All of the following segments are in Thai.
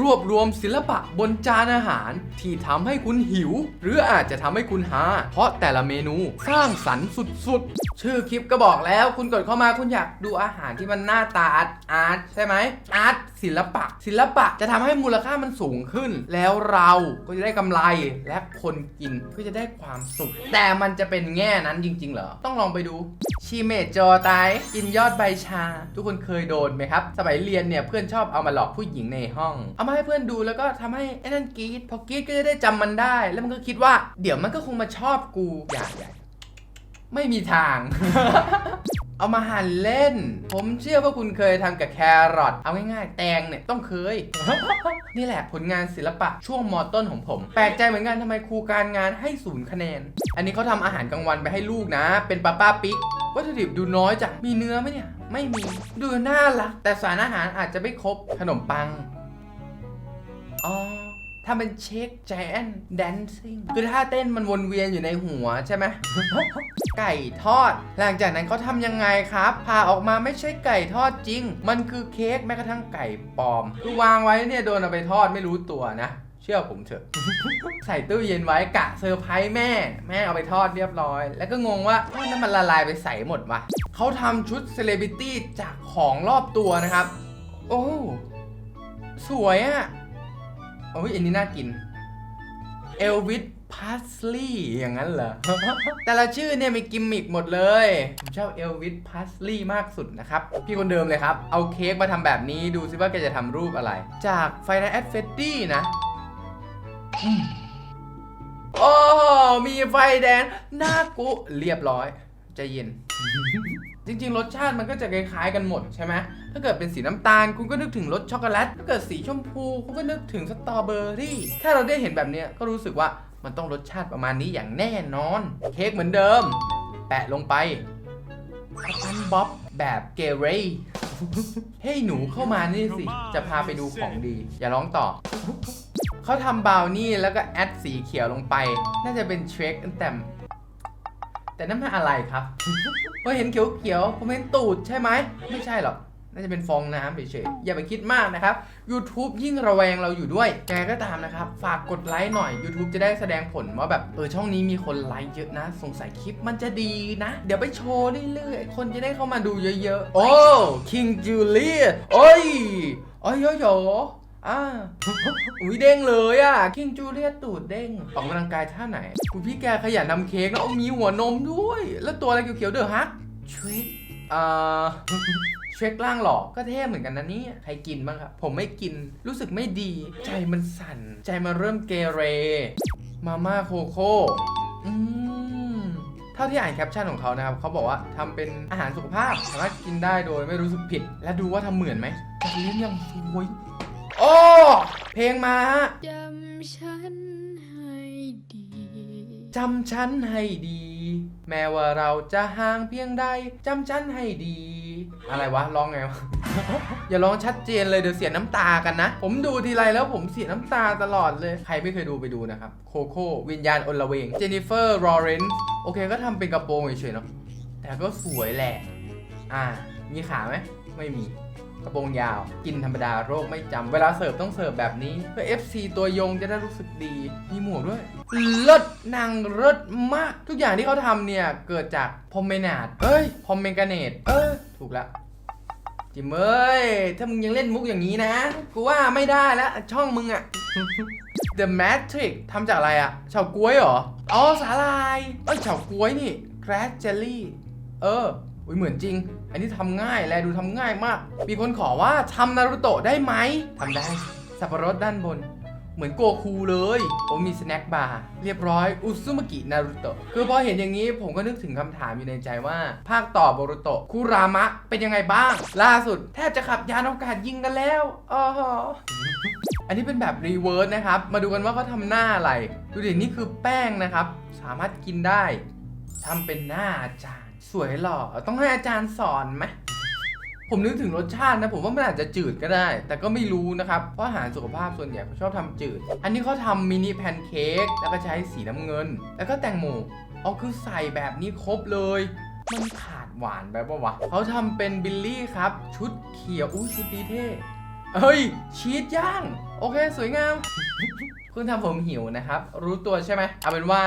รวบรวมศิลปะบนจานอาหารที่ทำให้คุณหิว หรืออาจจะทำให้คุณหา เพราะแต่ละเมนูสร้างสรรค์สุดๆ ชื่อคลิปก็บอกแล้ว คุณกดเข้ามาคุณอยากดูอาหารที่มันหน้าตาอาร์ตอาร์ตใช่ไหมอาร์ตศิลปะ ศิลปะจะทำให้มูลค่ามันสูงขึ้น แล้วเราก็จะได้กำไรและคนกินก็จะได้ความสุข แต่มันจะเป็นแง่นั้นจริง ๆ เหรอ ต้องลองไปดูชีเมจจอตายกินยอดใบชา ทุกคนเคยโดนไหมครับ สมัยเรียนเนี่ยเพื่อนชอบเอามาหลอกผู้หญิงในห้องเอามาให้เพื่อนดูแล้วก็ทำให้ไอ้นั่นกรีดพอกรีดก็จะได้จำมันได้ แล้วมันก็คิดว่า เดี๋ยวมันก็คงมาชอบกูอย่าอย่ไม่มีทาง เอามาหั่นเล่น ผมเชื่อว่าคุณเคยทำกับแครอทเอาง่ายๆ แตงเนี่ยต้องเคย นี่แหละผลงานศิลปะช่วงมอต้นของผม แปลกใจเหมือนกันทำไมครูการงานให้ศูนย์คะแนน อันนี้เขาทำอาหารกลางวันไปให้ลูกนะ เป็นป้าป้าปิ๊กวัตถุดิบดูน้อยจังมีเนื้อไหมเนี่ย ไม่มี ดูน่ารัก แต่สารอาหารอาจจะไม่ครบขนมปัง อ๋อถ้าเป็นเช็คแจนแดนซิ่งคือท่าเต้นมันวนเวียนอยู่ในหัวใช่ไหม ไก่ทอด หลังจากนั้นเขาทำยังไงครับผ่าออกมาไม่ใช่ไก่ทอดจริง มันคือเค้กแม้กระทั่งไก่ปลอมคือวางไว้เนี่ยโดนเอาไปทอดไม่รู้ตัวนะเชื่อผมเถอะ ใส่ตู้เย็นไว้กะเซอร์ไพรส์แม่ แม่เอาไปทอดเรียบร้อย แล้วก็งงว่าเอ้ยนั่นมันละลายไปใส่หมดวะเขาทำชุดเซเลบริตี้จากของรอบตัวนะครับ โอ้สวยอะ่ะ โอ้ยอันนี้น่ากินเอลวิสพาสลีย์อย่างนั้นเหรอ แต่ละชื่อเนี่ยมีกิมมิกหมดเลย ผมชอบเอลวิสพาสลีย์มากสุดนะครับ พี่คนเดิมเลยครับ เอาเค้กมาทำแบบนี้ดูซิว่าแกจะทำรูปอะไร จากไฟน a แอดเฟดดี้นะอืมโอ้ มีไฟแดงหน้ากุเรียบร้อย ใจเย็น จริง ๆ รสชาติมันก็จะคล้ายๆกันหมดใช่ไหมถ้าเกิดเป็นสีน้ำตาลคุณก็นึกถึงรสช็อกโกแลต ถ้าเกิดสีชมพู คุณก็นึกถึงสตรอเบอร์รี่ ถ้าเราได้เห็นแบบนี้ก็รู้สึกว่ามันต้องรสชาติประมาณนี้อย่างแน่นอน เค้กเหมือนเดิม แปะลงไปปันบ๊อบแบบเกเรย์เฮ้ยหนูเข้ามานี่สิ จะพาไปดูของดี อย่าร้องต่อ เขาทำบาวนี่แล้วก็แอดสีเขียวลงไป น่าจะเป็นเทรคแต่ แต่นั่นมันอะไรครับ พอเห็นเขียวๆผมเห็นตูดใช่ไหม ไม่ใช่หรอก น่าจะเป็นฟองน้ำเฉยๆ อย่าไปคิดมากนะครับ YouTube ยิ่งระแวงเราอยู่ด้วยแกก็ตามนะครับ ฝากกดไลค์หน่อย YouTube จะได้แสดงผลว่าแบบเออช่องนี้มีคนไลค์เยอะนะ สงสัยคลิปมันจะดีนะ เดี๋ยวไปโชว์เรื่อยๆ คนจะได้เข้ามาดูเยอะๆ โอ้ King Julia โอ้ยโอ้ยโยโย อ่าอุ้ยเด้งเลยอะคิงจูเลียตูดเด้งออกกำลังกายท่าไหนคุณพี่แกขยันทำเค้กแล้วเอามีหัวนมด้วย แล้วตัวอะไรเขียวๆเด้อฮักชวิกอ่าเช็คล่างหล่อก็เท่เหมือนกันนะเนี่ยใครกินบ้างครับ ผมไม่กินรู้สึกไม่ดี ใจมันสั่น ใจมันเริ่มเกเร มาม่าโคโค่อืมเท่าที่อ่านแคปชั่นของเขานะครับเขาบอกว่าทำเป็นอาหารสุขภาพสามารถกินได้โดยไม่รู้สึกผิด และดูว่าทำเหมือนไหมจัดเลี้ยงยังสวย โอ้ เพลงมาฮะจำฉันให้ดีจำฉันให้ดี แม้ว่าเราจะห่างเพียงใดจำฉันให้ดี อะไรวะร้องไงวะ อย่าร้องชัดเจนเลยเดี๋ยวเสียน้ำตากันนะ ผมดูทีไรแล้วผมเสียน้ำตาตลอดเลย ใครไม่เคยดูไปดูนะครับ โคโค่วิญญาณอลเวงเจนนิเฟอร์ลอเรนซ์โอเคก็ทำเป็นกระโปรงเฉยๆเนาะแต่ก็สวยแหละ อ่า มีขาไหมไม่มี กระโปรงยาว กินธรรมดาโรคไม่จำเวลาเสิร์ฟต้องเสิร์ฟแบบนี้ เพื่อ FC ตัวยงจะได้รู้สึกดี มีหมวกด้วยเลิศนางเลิศมาก ทุกอย่างที่เขาทำเนี่ย เกิดจากพอมเมนาดเอ้ยพอมเมกาเนตเออถูกละจิมเอ้ย ถ้ามึงยังเล่นมุกอย่างนี้นะ กูว่าไม่ได้แล้วช่องมึงอะ The Matrix ทำจากอะไรอะเฉาก๊วยเหรอ อ๋อสาลาย เอ้ยเฉาก๊วยนี่ Grass Jelly เออ อุ้ยเหมือนจริง อันนี้ทำง่ายแลดูทำง่ายมาก มีคนขอว่าทำนารุโตะได้ไหมทำได้ สับปะรดด้านบน เหมือนโกคูเลยผมมีสแน็คบาร์เรียบร้อยอุซุมากินารุโตะคือพอเห็นอย่างนี้ผมก็นึกถึงคำถามอยู่ในใจว่า ภาคต่อโบรุโตะคุรามะเป็นยังไงบ้าง ล่าสุดแทบจะขับยานอวกาศยิงกันแล้วอ๋ออันนี้เป็นแบบรีเวิร์สนะครับ มาดูกันว่าเขาทำหน้าอะไร ดูดิ นี่คือแป้งนะครับ สามารถกินได้ทำเป็นหน้าอาจารย์ สวยหล่อต้องให้อาจารย์สอนไหมผมนึกถึงรสชาตินะ ผมว่ามันอาจจะจืดก็ได้ แต่ก็ไม่รู้นะครับ เพราะอาหารสุขภาพส่วนใหญ่เขาชอบทำจืด อันนี้เขาทำมินิแพนเค้กแล้วก็ใช้สีน้ำเงิน แล้วก็แตงโมเอาคือใส่แบบนี้ครบเลย มันขาดหวานไปปะวะเขาทำเป็นบิลลี่ครับ ชุดเขียวอุ้ยชุดดีเท่เฮ้ย ชีสย่าง โอเค สวยงามคุณทำผมหิวนะครับ รู้ตัวใช่ไหมเอาเป็นว่า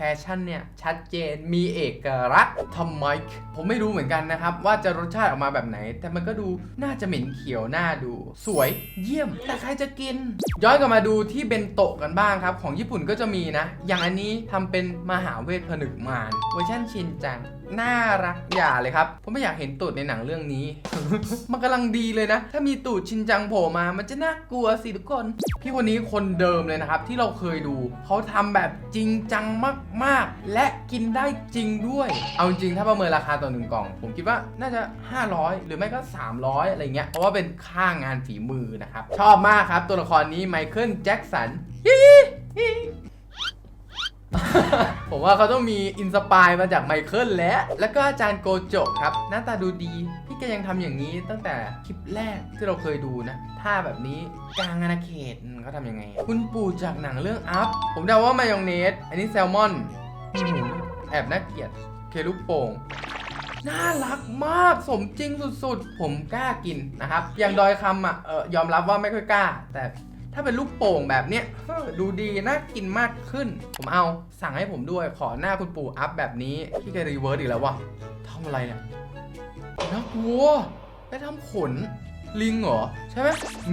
แฟชั่นเนี่ย ชัดเจนมีเอกลักษณ์ทำไมผมไม่รู้เหมือนกันนะครับ ว่าจะรสชาติออกมาแบบไหน แต่มันก็ดูน่าจะเหม็นเขียวหน่าดู สวยเยี่ยม แต่ใครจะกิน ย้อนกลับมาดูที่เบนโตะกันบ้างครับ ของญี่ปุ่นก็จะมีนะ อย่างอันนี้ทำเป็นมหาเวทผนึกมารเวอร์ชันชินจังน่ารักอย่าเลยครับ ผมไม่อยากเห็นตูดในหนังเรื่องนี้ มันกำลังดีเลยนะ ถ้ามีตูดชินจังโผล่มา มันจะน่ากลัวสิทุกคน พี่คนนี้คนเดิมเลยนะครับ ที่เราเคยดู เขาทำแบบจริงจังมาก ๆและกินได้จริงด้วย เอาจริงถ้าประเมินราคาต่อหนึ่งกล่อง ผมคิดว่าน่าจะ 500 หรือไม่ก็ 300 อะไรเงี้ยเพราะว่าเป็นค่างานฝีมือนะครับ ชอบมากครับตัวละครนี้ไมเคิลแจ็คสันผมว่าเขาต้องมีอินสปายมาจากไมเคิลแล้ว แล้วก็อาจารย์โกโจครับ หน้าตาดูดี แกยังทำอย่างนี้ตั้งแต่คลิปแรกที่เราเคยดูนะท่าแบบนี้กลางอาณาเขตเขาทำยังไง คุณปู่จากหนังเรื่องอัพผมเดาว่า มายองเนส อันนี้แซลมอนแอบน่าเกลียดเคลูกโป่งน่ารักมากสมจริงสุดๆ ผมกล้ากินนะครับ อย่างดอยคำอะเออยอมรับว่าไม่ค่อยกล้า แต่ถ้าเป็นลูกโป่งแบบเนี้ยดูดีน่ากินมากขึ้น ผมเอาสั่งให้ผมด้วยขอหน้าคุณปู่อัพแบบนี้พี่แกรีเวิร์สอีกแล้ววะทำอะไรเนี่ย น่ากลัวได้ทำขนลิงเหรอ ใช่ไหม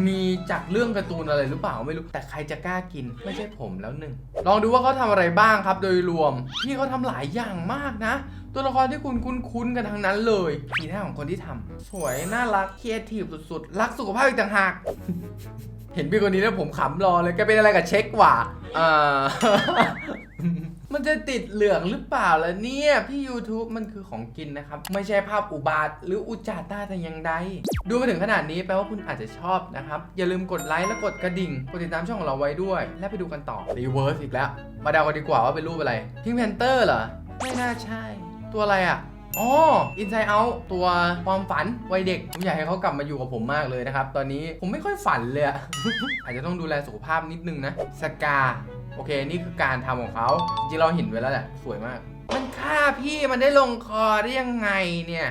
มีจากเรื่องการ์ตูนอะไรหรือเปล่าไม่รู้แต่ใครจะกล้ากินไม่ใช่ผมแล้วหนึ่งลองดูว่าเขาทำอะไรบ้างครับโดยรวมพี่เขาทำหลายอย่างมากนะ ตัวละครที่คุณคุ้นๆกันทั้งนั้นเลยทีท่าของคนที่ทำสวยน่ารักครีเอทีฟสุดๆ รักสุขภาพอีกต่างหาก เห็นพี่คนนี้แล้วผมขำรอเลยแกเป็นอะไรกับเช็คหว่าอ่า มันจะติดเหลืองหรือเปล่าล่ะเนี่ย พี่ YouTube มันคือของกินนะครับ ไม่ใช่ภาพอุบาท หรืออุจจาตาแต่อย่างใด ดูมาถึงขนาดนี้แปลว่าคุณอาจจะชอบนะครับ อย่าลืมกดไลค์และกดกระดิ่ง กดติดตามช่องของเราไว้ด้วย และไปดูกันต่อรีเวิร์สอีกแล้ว มาเดากันดีกว่าว่าเป็นรูปอะไรพิงแพนเตอร์เหรอ ไม่น่าใช่ ตัวอะไรอะอ๋อ Inside Out ตัวความฝันวัยเด็ก ผมอยากให้เขากลับมาอยู่กับผมมากเลยนะครับ ตอนนี้ผมไม่ค่อยฝันเลยออาจจะต้องดูแลสุขภาพนิดนึงนะ สกา โอเค นี่คือการทำของเขาจริงๆเราเห็นไว้แล้วแหละสวยมาก มันฆ่าพี่มันได้ลงคอได้ยังไงเนี่ย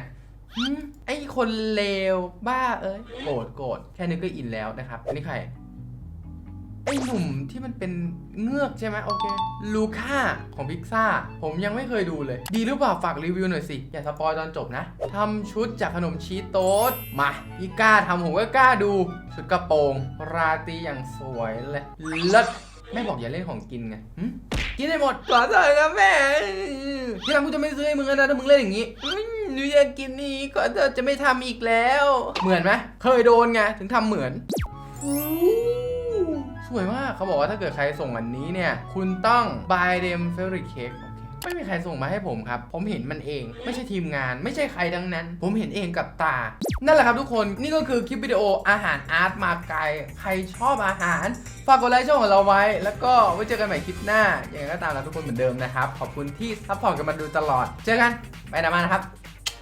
หึไอ้คนเลวบ้าเอ้ยโกรธโกรธแค่นึกก็อินแล้วนะครับอันนี้ใครไอ้หนุ่มที่มันเป็นเงือกใช่ไหมโอเค ลูค่าของพิกซ่าผมยังไม่เคยดูเลย ดีหรือเปล่าฝากรีวิวหน่อยสิ อย่าสปอยตอนจบนะทำชุดจากขนมชีสโต๊ดมาพี่กล้าทำผมก็กล้าดู ชุดกระโปรง ราตรีอย่างสวยเลยเลิศ แม่บอกอย่าเล่นของกินไงหึกินได้หมดขอโทษครับแม่ที่หลังกูจะไม่ซื้อให้มึงแล้วนะถ้ามึงเล่นอย่างนี้อุ๊ยหนูอยากกินนี่ขอโทษจะไม่ทำอีกแล้ว เหมือนไหมเคยโดนไงถึงทำเหมือน สวยมากเขาบอกว่าถ้าเกิดใครส่งอันนี้เนี่ย คุณต้อง buy them favorite cake โอเค ไม่มีใครส่งมาให้ผมครับ ผมเห็นมันเอง ไม่ใช่ทีมงาน ไม่ใช่ใครดังนั้น ผมเห็นเองกับตา นั่นแหละครับทุกคน นี่ก็คือคลิปวิดีโออาหารอาร์ตมาไกล ใครชอบอาหาร ฝากกดไลค์ช่องของเราไว้ แล้วก็ไว้เจอกันใหม่คลิปหน้า อย่างไรก็ตามนะทุกคนเหมือนเดิมนะครับ ขอบคุณที่ซัพพอร์ตกันมาดูตลอด เจอกัน ไปนะมานะครับ